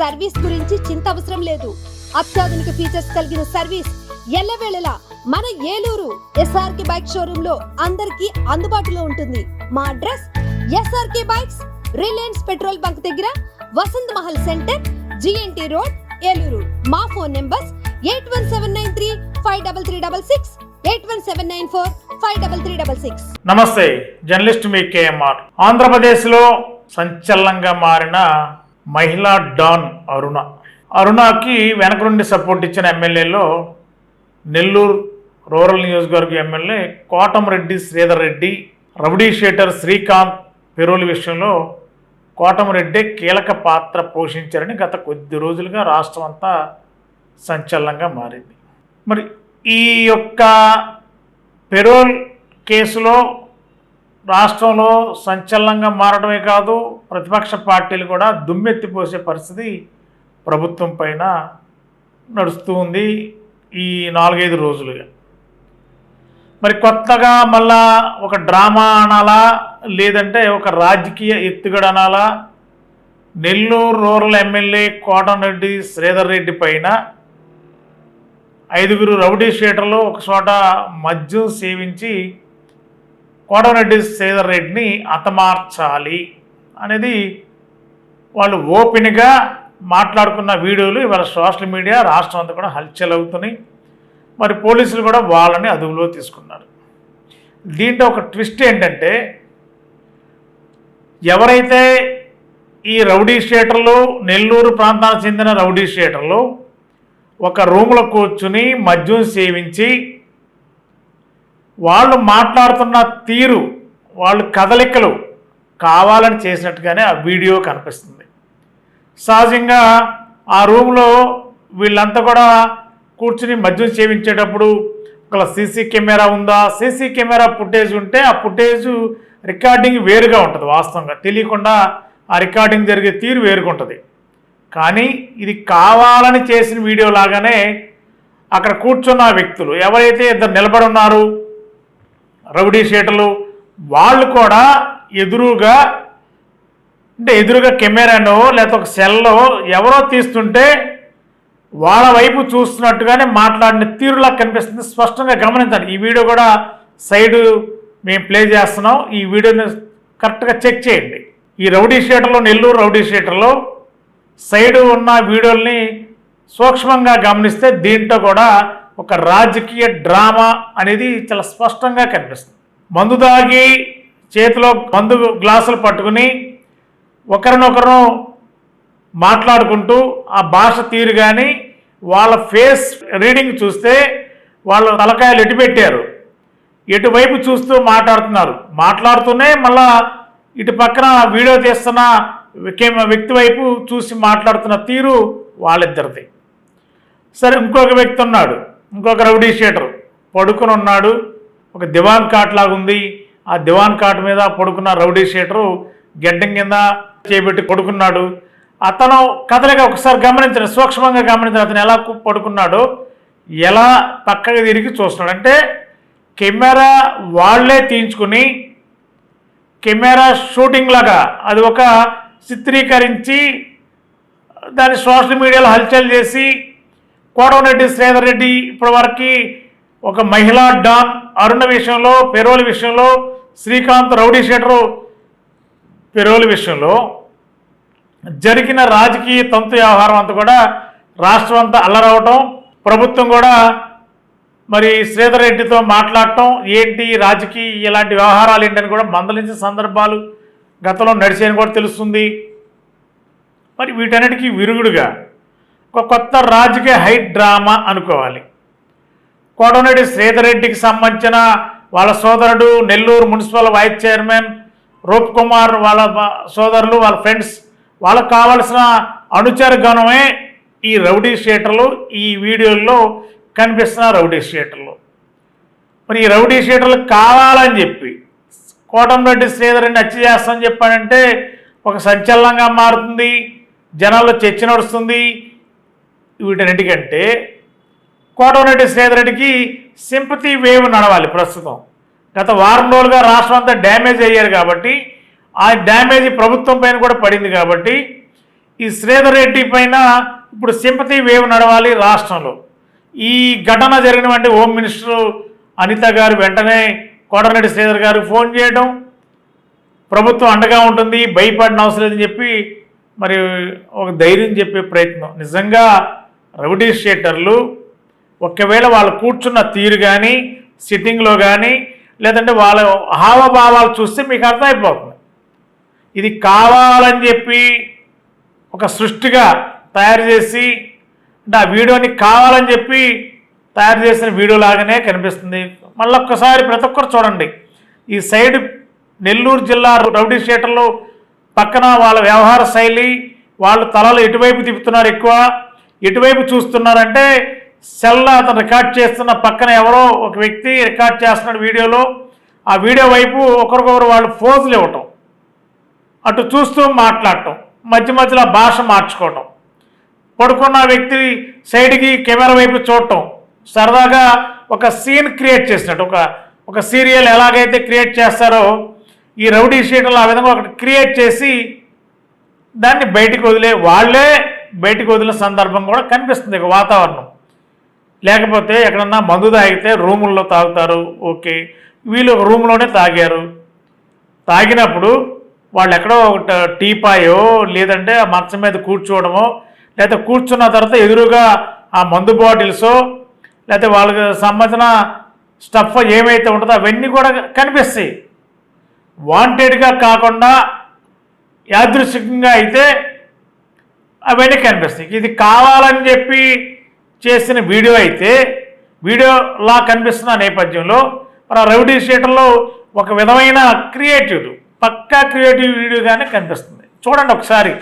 Service గురించి చింత అవసరం లేదు. అత్యాధునిక ఫీచర్స్ కలిగిన సర్వీస్ ఎల్లవేళలా మన ఏలూరు ఎస్ఆర్కే బైక్ షోరూమ్లో అందరికీ అందుబాటులో ఉంటుంది. మా address SRK bikes Reliance petrol bunk దగ్గర Vasant Mahal centre GNT road Eluru. మా phone numbers eight one seven nine three five double three double six eight one seven nine four five double three double six. నమస్తే journalist మీ KMR ఆంధ్రప్రదేశ్లో సంచలనంగా మారిన మహిళా don అరుణ. అరుణకి వెనక నుండి support ఇచ్చిన ఎమ్మెల్యేలో నెల్లూరు రూరల్ నియోజకవర్గ MLA Kotamreddy Sridhar Reddy rowdy sheeter Srikanth పెరోలి విషయంలో కోటంరెడ్డి కీలక పాత్ర పోషించారని గత కొద్ది రోజులుగా రాష్ట్రం అంతా సంచలనంగా మారింది. మరి ఈ యొక్క పెరోల్ కేసులో రాష్ట్రంలో సంచలనంగా మారడమే కాదు ప్రతిపక్ష పార్టీలు కూడా దుమ్మెత్తిపోసే పరిస్థితి ప్రభుత్వం పైన నడుస్తూ ఉంది ఈ నాలుగైదు రోజులుగా. మరి కొత్తగా మళ్ళా ఒక డ్రామా అనాలా లేదంటే ఒక రాజకీయ ఎత్తుగడ అనాలా? నెల్లూరు రూరల్ ఎమ్మెల్యే కోటరెడ్డి శ్రీధర్ రెడ్డి పైన ఐదుగురు రౌడీ షీటర్లు ఒక చోట మద్యం సేవించి కోటరెడ్డి శ్రీధర్ రెడ్డిని హతమార్చాలి అనేది వాళ్ళు ఓపెన్గా మాట్లాడుకున్న వీడియోలు ఇవాళ సోషల్ మీడియా రాష్ట్రం అంతా కూడా హల్చల్ అవుతున్నాయి మరి పోలీసులు కూడా వాళ్ళని అదుపులో తీసుకున్నారు. దీంట్లో ఒక ట్విస్ట్ ఏంటంటే ఎవరైతే ఈ రౌడీ షీటర్లు నెల్లూరు ప్రాంతానికి చెందిన రౌడీ షీటర్లు ఒక రూమ్లో కూర్చుని మద్యం సేవించి వాళ్ళు మాట్లాడుతున్న తీరు వాళ్ళు కదలికలు కావాలని చేసినట్టుగానే ఆ వీడియో కనిపిస్తుంది. సహజంగా ఆ రూమ్లో వీళ్ళంతా కూడా కూర్చుని మద్యం సేవించేటప్పుడు ఒక సీసీ కెమెరా ఉందా? సీసీ కెమెరా ఫుటేజ్ ఉంటే ఆ ఫుటేజ్ రికార్డింగ్ వేరుగా ఉంటుంది వాస్తవంగా. తెలియకుండా ఆ రికార్డింగ్ జరిగే తీరు వేరుగా ఉంటుంది. కానీ ఇది కావాలని చేసిన వీడియో లాగానే అక్కడ కూర్చున్న వ్యక్తులు ఎవరైతే ఇద్దరు నిలబడి ఉన్నారు రౌడీ షీటర్లు వాళ్ళు కూడా ఎదురుగా అంటే ఎదురుగా కెమెరానో లేకపోతే ఒక సెల్లో ఎవరో తీస్తుంటే వాళ్ళ వైపు చూస్తున్నట్టుగానే మాట్లాడిన తీరులా కనిపిస్తుంది. స్పష్టంగా గమనించండి. ఈ వీడియో కూడా సైడ్ మేము ప్లే చేస్తున్నాం. ఈ వీడియోని కరెక్ట్గా చెక్ చేయండి. ఈ రౌడీ షీటర్లో నెల్లూరు రౌడీ షీటర్లో సైడ్ ఉన్న వీడియోల్ని సూక్ష్మంగా గమనిస్తే దీంట్లో కూడా ఒక రాజకీయ డ్రామా అనేది చాలా స్పష్టంగా కనిపిస్తుంది. మందు తాగి చేతిలో మందు గ్లాసులు పట్టుకుని ఒకరినొకరు మాట్లాడుకుంటూ ఆ భాష తీరు కానీ వాళ్ళ ఫేస్ రీడింగ్ చూస్తే వాళ్ళు తలకాయలు ఎటుపెట్టారు ఎటువైపు చూస్తూ మాట్లాడుతున్నారు. మాట్లాడుతూనే మళ్ళా ఇటు పక్కన వీడియో తీస్తున్న వ్యక్తి వైపు చూసి మాట్లాడుతున్న తీరు వాళ్ళిద్దరిది. సరే ఇంకొక వ్యక్తి ఉన్నాడు. ఇంకొక రౌడీ షీటర్ పడుకుని ఉన్నాడు. ఒక దివాన్ కాట్ లాగా ఉంది ఆ దివాన్ కాట్ మీద పడుకున్న రౌడీ షీటరు గెడ్డం కింద చేపెట్టి పడుకున్నాడు. అతను కదలిక ఒకసారి గమనించిన సూక్ష్మంగా గమనించిన అతను ఎలా కు- పడుకున్నాడో ఎలా పక్కగా తిరిగి చూస్తున్నాడు. అంటే కెమెరా వాళ్ళే తీయించుకుని కెమెరా షూటింగ్ లాగా అది ఒక చిత్రీకరించి దాన్ని సోషల్ మీడియాలో హల్చల్ చేసి కోటమిరెడ్డి శ్రీధర్ రెడ్డి ఇప్పటి వరకు ఒక మహిళా డాన్ అరుణ విషయంలో పెరోల్ విషయంలో శ్రీకాంత్ రౌడీ షీటరు పెరోలి విషయంలో జరిగిన రాజకీయ తంతు వ్యవహారం అంతా కూడా రాష్ట్రం అంతా అల్లరవటం ప్రభుత్వం కూడా మరి శ్రీధర్ రెడ్డితో మాట్లాడటం ఏంటి రాజకీయ ఇలాంటి వ్యవహారాలు ఏంటని కూడా మందలించిన సందర్భాలు గతంలో నడిచేయని కూడా తెలుస్తుంది. మరి వీటన్నిటికీ విరుగుడుగా ఒక కొత్త రాజకీయ హై డ్రామా అనుకోవాలి. కోటమిరెడ్డి శ్రీధరెడ్డికి సంబంధించిన వాళ్ళ సోదరుడు Nellore municipal vice chairman Roop Kumar వాళ్ళ సోదరులు వాళ్ళ ఫ్రెండ్స్ వాళ్ళకు కావలసిన అనుచర గణమే ఈ రౌడీ షీటర్లు ఈ వీడియోల్లో కనిపిస్తున్న రౌడీ షీటర్లు. మరి ఈ రౌడీ షీటర్లు కావాలని చెప్పి కోటంరెడ్డి శ్రీధరెడ్డి హత్య చేస్తామని చెప్పానంటే ఒక సంచలనంగా మారుతుంది జనాల్లో చర్చ నడుస్తుంది వీటన్నిటికంటే కోటమిరెడ్డి శ్రీధరెడ్డికి సింపతి వేవ్ నడవాలి ప్రస్తుతం. గత వారం రోజులుగా రాష్ట్రం అంతా డ్యామేజ్ అయ్యారు కాబట్టి ఆ డ్యామేజ్ ప్రభుత్వం పైన కూడా పడింది కాబట్టి ఈ శ్రీధర్ రెడ్డి పైన ఇప్పుడు సింపతి వేవ్ నడవాలి రాష్ట్రంలో. ఈ ఘటన జరిగినటువంటి హోమ్ మినిస్టర్ అనిత గారు వెంటనే కోటరెడ్డి శ్రీధర్ గారికి ఫోన్ చేయడం ప్రభుత్వం అండగా ఉంటుంది భయపడిన అవసరం లేదని చెప్పి మరి ఒక ధైర్యం చెప్పే ప్రయత్నం. నిజంగా రౌడీ ఒకవేళ వాళ్ళు కూర్చున్న తీరు కానీ సిట్టింగ్లో కానీ లేదంటే వాళ్ళ హావభావాలు చూస్తే మీకు అర్థమైపోతుంది. ఇది కావాలని చెప్పి ఒక సృష్టిగా తయారు చేసి అంటే ఆ వీడియోని కావాలని చెప్పి తయారు చేసిన వీడియో లాగానే కనిపిస్తుంది. మళ్ళీ ఒక్కసారి ప్రతి ఒక్కరు చూడండి. ఈ సైడ్ నెల్లూరు జిల్లా రౌడీ షీటర్లు పక్కన వాళ్ళ వ్యవహార శైలి వాళ్ళు తలలు ఎటువైపు తిప్పుతున్నారు ఎక్కువ? ఎటువైపు చూస్తున్నారంటే సెల్ అతను రికార్డ్ చేస్తున్న పక్కన ఎవరో ఒక వ్యక్తి రికార్డ్ చేస్తున్నాడు వీడియోలో. ఆ వీడియో వైపు ఒకరికొకరు వాళ్ళు ఫోజులు ఇవ్వటం అటు చూస్తూ మాట్లాడటం మధ్య మధ్యలో భాష మార్చుకోవటం. పడుకున్న వ్యక్తి సైడ్కి కెమెరా వైపు చూడటం సరదాగా ఒక సీన్ క్రియేట్ చేసినట్టు ఒక ఒక సీరియల్ ఎలాగైతే క్రియేట్ చేస్తారో ఈ రౌడీ షీటర్లు ఆ విధంగా ఒకటి క్రియేట్ చేసి దాన్ని బయటికి వదిలే వాళ్ళే బయటికి వదిలిన సందర్భం కూడా కనిపిస్తుంది వాతావరణం. లేకపోతే ఎక్కడన్నా మందు తాగితే రూముల్లో తాగుతారు ఓకే. వీళ్ళు ఒక రూమ్లోనే తాగారు. తాగినప్పుడు వాళ్ళు ఎక్కడో ఒక టీపాయో లేదంటే ఆ మంచం మీద కూర్చోవడమో లేకపోతే కూర్చున్న తర్వాత ఎదురుగా ఆ మందు బాటిల్సో లేకపోతే వాళ్ళకి సంబంధించిన స్టఫ్ ఏమైతే ఉంటుందో అవన్నీ కూడా కనిపిస్తాయి. వాంటెడ్గా కాకుండా యాదృశికంగా అయితే అవన్నీ కనిపిస్తాయి ఇది కావాలని చెప్పి చేసిన వీడియో అయితే వీడియోలా కనిపిస్తున్న నేపథ్యంలో మన రౌడీ షీటర్లో ఒక విధమైన క్రియేటివ్ పక్కా క్రియేటివ్ వీడియోగానే కనిపిస్తుంది. చూడండి ఒకసారి.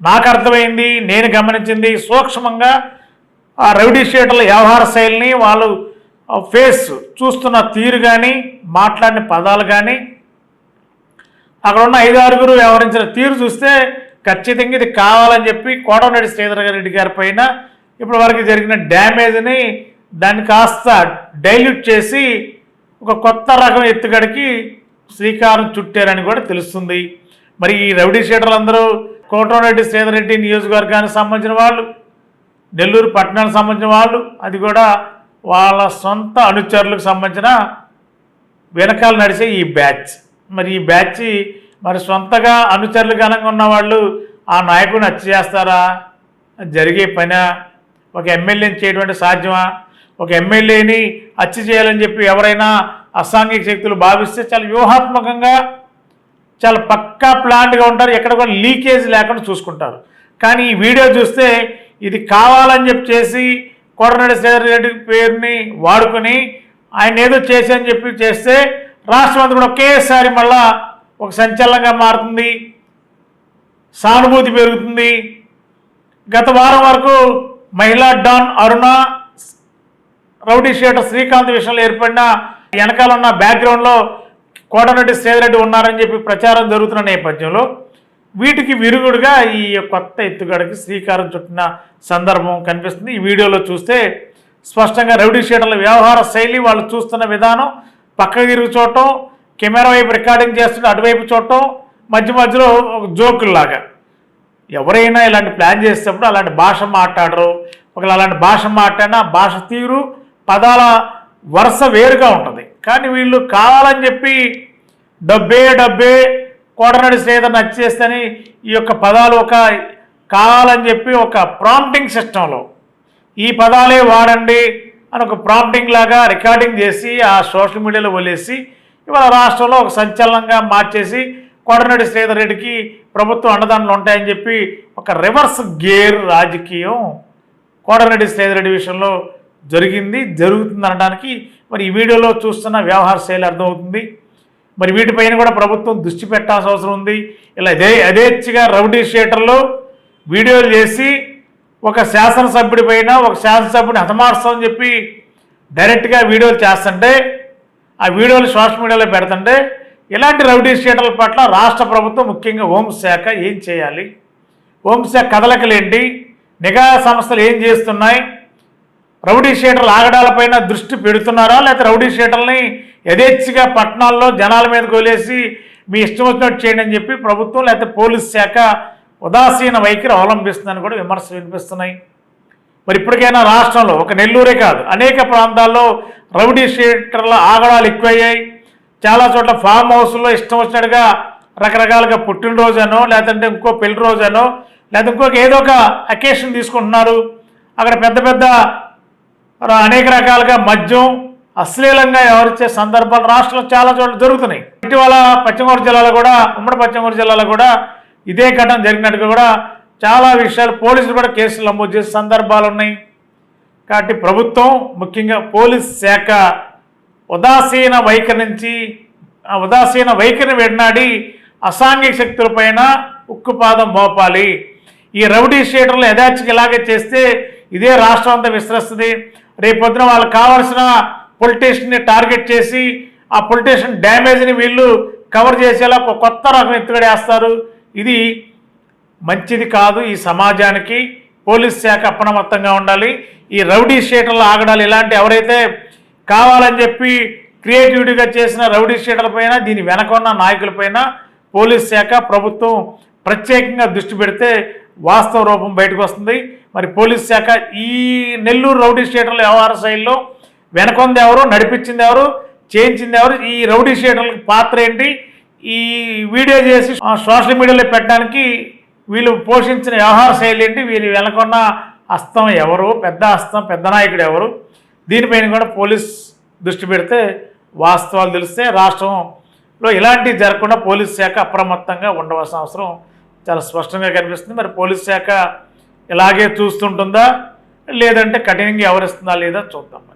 నాకు అర్థమైంది నేను గమనించింది సూక్ష్మంగా ఆ రౌడీ షీటర్ల వ్యవహార శైలిని వాళ్ళు ఫేస్ చూస్తున్న తీరు కానీ మాట్లాడిన పదాలు కానీ అక్కడ ఉన్న ఐదు ఆరుగురు వ్యవహరించిన తీరు చూస్తే ఖచ్చితంగా ఇది కావాలని చెప్పి కోటమిరెడ్డి శ్రీధర్ రెడ్డి గారి పైన ఇప్పటి వరకు జరిగిన డ్యామేజ్ని దాన్ని కాస్త డైల్యూట్ చేసి ఒక కొత్త రకం ఎత్తుగడికి శ్రీకారం చుట్టారని కూడా తెలుస్తుంది. మరి ఈ రౌడీ షీటర్లు అందరూ కోటమిరెడ్డి శ్రీధర్ రెడ్డి నియోజకవర్గానికి సంబంధించిన వాళ్ళు నెల్లూరు పట్టణానికి సంబంధించిన వాళ్ళు అది కూడా వాళ్ళ సొంత అనుచరులకు సంబంధించిన వెనకాల నడిచే ఈ బ్యాచ్. మరి ఈ బ్యాచ్ మరి సొంతగా అనుచరులు ఘనంగా ఉన్న వాళ్ళు ఆ నాయకుడిని హత్య చేస్తారా? జరిగే పని ఒక ఎమ్మెల్యేని చేయటువంటి సాధ్యమా? ఒక ఎమ్మెల్యేని హత్య చేయాలని చెప్పి ఎవరైనా అసాంఘిక శక్తులు భావిస్తే చాలా వ్యూహాత్మకంగా చాలా పక్కా ప్లాన్డ్గా ఉంటారు. ఎక్కడ కూడా లీకేజ్ లేకుండా చూసుకుంటారు. కానీ ఈ వీడియో చూస్తే ఇది కావాలని చెప్పి చేసి కోటరెడ్డి శ్రీధర్ రెడ్డి పేరుని వాడుకొని ఆయన ఏదో చేసి అని చెప్పి చేస్తే రాష్ట్రం అంతా కూడా ఒకేసారి మళ్ళా ఒక సంచలనంగా మారుతుంది. సానుభూతి పెరుగుతుంది. గత వారం వరకు మహిళా don Aruna rowdy sheeter Srikanth విషయంలో ఏర్పడిన వెనకాల ఉన్న బ్యాక్గ్రౌండ్లో కోటరెడ్డి శ్రీధరెడ్డి ఉన్నారని చెప్పి ప్రచారం జరుగుతున్న నేపథ్యంలో వీటికి విరుగుడుగా ఈ కొత్త ఎత్తుగడకి శ్రీకారం చుట్టిన సందర్భం కనిపిస్తుంది. ఈ వీడియోలో చూస్తే స్పష్టంగా రౌడీ షీటర్ల వ్యవహార శైలి వాళ్ళు చూస్తున్న విధానం పక్కకి తిరిగి చూడటం కెమెరా వైపు రికార్డింగ్ చేస్తుంటే అటువైపు చూడటం మధ్య మధ్యలో ఒక జోకుల్లాగా. ఎవరైనా ఇలాంటి ప్లాన్ చేసేటప్పుడు అలాంటి భాష మాట్లాడరు. ఒకవేళ అలాంటి భాష మాట్లాడినా భాష తీరు పదాల వరుస వేరుగా ఉంటుంది. కానీ వీళ్ళు కావాలని చెప్పి డబ్బే డబ్బే కోడనడి శ్రీధర్ నచ్చేస్తని ఈ యొక్క పదాలు ఒక కావాలని చెప్పి ఒక ప్రాంప్టింగ్ సిస్టంలో ఈ పదాలే వాడండి అని ఒక ప్రాంప్టింగ్ లాగా రికార్డింగ్ చేసి ఆ సోషల్ మీడియాలో వదిలేసి ఇవాళ రాష్ట్రంలో ఒక సంచలనంగా మార్చేసి కోటనాడు శ్రీధర్ రెడ్డికి ప్రభుత్వం అండదండలు ఉంటాయని చెప్పి ఒక రివర్స్ గేర్ రాజకీయం కోటరెడ్డి శ్రీధర్ రెడ్డి విషయంలో జరిగింది జరుగుతుంది అనడానికి మరి ఈ వీడియోలో చూస్తున్న వ్యవహార శైలి అర్థమవుతుంది. మరి వీటిపైన కూడా ప్రభుత్వం దృష్టి పెట్టాల్సిన అవసరం ఉంది. ఇలా అదే యథేచ్ఛగా రౌడీ షీటర్లో వీడియోలు చేసి ఒక శాసనసభ్యుడి పైన ఒక శాసనసభ్యుడిని హతమారుస్తామని చెప్పి డైరెక్ట్గా వీడియోలు చేస్తుంటే ఆ వీడియోలు సోషల్ మీడియాలో పెడుతుంటే ఇలాంటి రౌడీ షీటర్ల పట్ల రాష్ట్ర ప్రభుత్వం ముఖ్యంగా హోంశాఖ ఏం చేయాలి? హోంశాఖ కదలకలేంటి? నిఘా సంస్థలు ఏం చేస్తున్నాయి? రౌడీ షీటర్ల ఆగడాలపైన దృష్టి పెడుతున్నారా? లేకపోతే రౌడీ షీటర్ని యథేచ్ఛగా పట్టణాల్లో జనాల మీద కొలేసి మీ ఇష్టం వచ్చినట్టు చేయండి అని చెప్పి ప్రభుత్వం లేకపోతే పోలీస్ శాఖ ఉదాసీన వైఖరి అవలంబిస్తుందని కూడా విమర్శలు వినిపిస్తున్నాయి. మరి ఇప్పటికైనా రాష్ట్రంలో ఒక నెల్లూరే కాదు అనేక ప్రాంతాల్లో రౌడీ షీటర్ల ఆగడాలు ఎక్కువయ్యాయి. చాలా చోట్ల ఫామ్ హౌస్లో ఇష్టం వచ్చినట్టుగా రకరకాలుగా పుట్టినరోజనో లేదంటే ఇంకో పెళ్ళి రోజనో లేదా ఇంకొక ఏదో ఒక అకేషన్ తీసుకుంటున్నారు. అక్కడ పెద్ద పెద్ద అనేక రకాలుగా మద్యం అశ్లీలంగా వ్యవహరించే సందర్భాలు రాష్ట్రంలో చాలా చోట్ల జరుగుతున్నాయి. ఇటీవల పశ్చిమగోదావరి జిల్లాలో కూడా ఉమ్మడి పశ్చిమగోదావరి జిల్లాలో కూడా ఇదే ఘటన జరిగినట్టుగా కూడా చాలా విషయాలు పోలీసులు కూడా కేసులు నమోదు చేసే సందర్భాలు ఉన్నాయి. కాబట్టి ప్రభుత్వం ముఖ్యంగా పోలీస్ శాఖ ఉదాసీన వైఖరి నుంచి ఉదాసీన వైఖరిని వెన్నాడి అసాంఘిక శక్తులపైన ఉక్కుపాదం మోపాలి. ఈ రౌడీ షీటర్లు యథాచికి ఇలాగే చేస్తే ఇదే రాష్ట్రం అంతా విస్తరిస్తుంది. రేపొద్దున వాళ్ళకి కావాల్సిన పొలిటీషియన్ని టార్గెట్ చేసి ఆ పొలిటీషియన్ డ్యామేజ్ని వీళ్ళు కవర్ చేసేలా ఒక కొత్త రకం ఎత్తుగడేస్తారు. ఇది మంచిది కాదు ఈ సమాజానికి. పోలీస్ శాఖ అప్రమత్తంగా ఉండాలి. ఈ రౌడీ షీటర్లు ఆగడాలు ఇలాంటి ఎవరైతే కావాలని చెప్పి క్రియేటివిటీగా చేసిన రౌడీ షీటర్ల పైన దీని వెనకొన్న నాయకులపైన పోలీస్ శాఖ ప్రభుత్వం ప్రత్యేకంగా దృష్టి పెడితే వాస్తవ రూపం బయటకు వస్తుంది. మరి పోలీస్ శాఖ ఈ నెల్లూరు రౌడీ షీటర్ల వ్యవహార శైలిలో వెనకొంది ఎవరు నడిపించింది ఎవరు చేయించింది ఎవరు ఈ రౌడీ షీటర్లకు పాత్ర ఏంటి? ఈ వీడియో చేసి సోషల్ మీడియాలో పెట్టడానికి వీళ్ళు పోషించిన వ్యవహార శైలి ఏంటి? వీళ్ళు వెనకున్న హస్తం ఎవరు? పెద్ద హస్తం పెద్ద నాయకుడు ఎవరు? దీనిపైన కూడా పోలీస్ దృష్టి పెడితే వాస్తవాలు తెలిస్తే రాష్ట్రంలో ఇలాంటివి జరగకుండా పోలీస్ శాఖ అప్రమత్తంగా ఉండవలసిన అవసరం చాలా స్పష్టంగా కనిపిస్తుంది. మరి పోలీస్ శాఖ ఇలాగే చూస్తుంటుందా? లేదంటే కఠినంగా వ్యవహరిస్తుందా లేదా చూద్దాం మరి.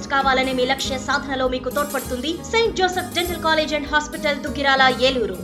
డెంటిస్ట్ కావాలనే మీ లక్ష్య సాధనలో మీకు తోడ్పడుతుంది. Saint Joseph dental college and hospital Duggirala Eluru.